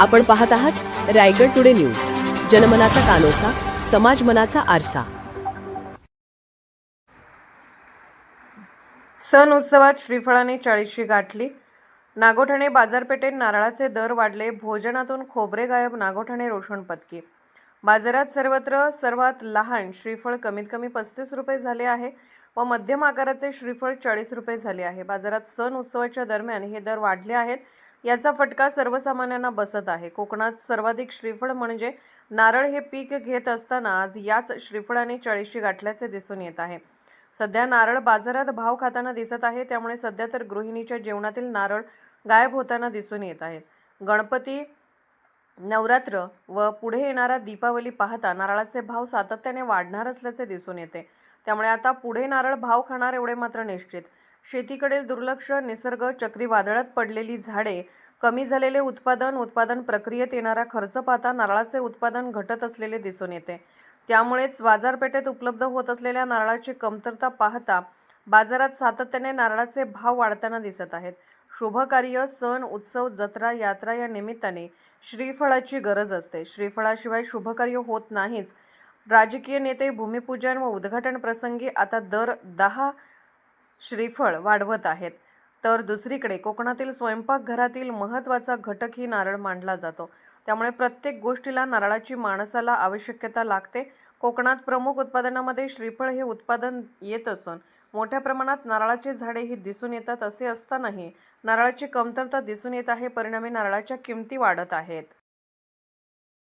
आपण पाहत आहात रायगड टुडे न्यूज. जनमनाचा कानोसा समाज मनाचा आरसा. सण उत्सवात श्रीफळाने चाळीसशी गाठली. नागोठणे बाजारपेठेत नारळाचे दर वाढले भोजनातून खोबरे गायब नागोठणे रोषण पत्की बाजारात सर्वत्र सर्वात लहान श्रीफळ कमीत कमी पस्तीस रुपये झाले आहे व मध्यम आकाराचे श्रीफळ चाळीस रुपये झाले आहे. बाजारात सण उत्सवाच्या दरम्यान हे दर वाढले आहेत. याचा फटका सर्वसामान्यांना बसत आहे. कोकणात सर्वाधिक श्रीफळ म्हणजे नारळ हे पीक घेत असताना आज याच श्रीफळाने चाळीसशी गाठल्याचे दिसून येत आहे. सध्या नारळ बाजारात भाव खाताना दिसत आहे त्यामुळे सध्या तर गृहिणीच्या जेवणातील नारळ गायब होताना दिसून येत आहेत गणपती नवरात्र व पुढे येणारा दीपावली पाहता नारळाचे भाव सातत्याने वाढणार असल्याचे दिसून येते. त्यामुळे आता पुढे नारळ भाव खाणार एवढे मात्र निश्चित. शेतीकडील दुर्लक्ष निसर्ग चक्रीवादळात पडलेली झाडे कमी झालेले उत्पादन उत्पादन प्रक्रियेत येणारा खर्च पाहता नारळाचे उत्पादन घटत असलेले दिसून येते. त्यामुळेच बाजारपेठेत उपलब्ध होत असलेल्या नारळाची कमतरता पाहता बाजारात सातत्याने नारळाचे भाव वाढताना दिसत आहेत. शुभकार्य सण उत्सव जत्रा यात्रा या निमित्ताने श्रीफळाची गरज असते. श्रीफळाशिवाय शुभकार्य होत नाहीच. राजकीय नेते भूमिपूजन व उद्घाटन प्रसंगी आता दर दहा श्रीफळ वाढवत आहेत. तर दुसरीकडे कोकणातील स्वयंपाकघरातील महत्त्वाचा घटक ही नारळ मानला जातो. त्यामुळे प्रत्येक गोष्टीला नारळाची माणसाला आवश्यकता लागते. कोकणात प्रमुख उत्पादनामध्ये श्रीफळ हे उत्पादन येत असून मोठ्या प्रमाणात नारळाची झाडे ही दिसून येतात असे असतानाही नारळाची कमतरता दिसून येत आहे. परिणामी नारळाच्या किमती वाढत आहेत.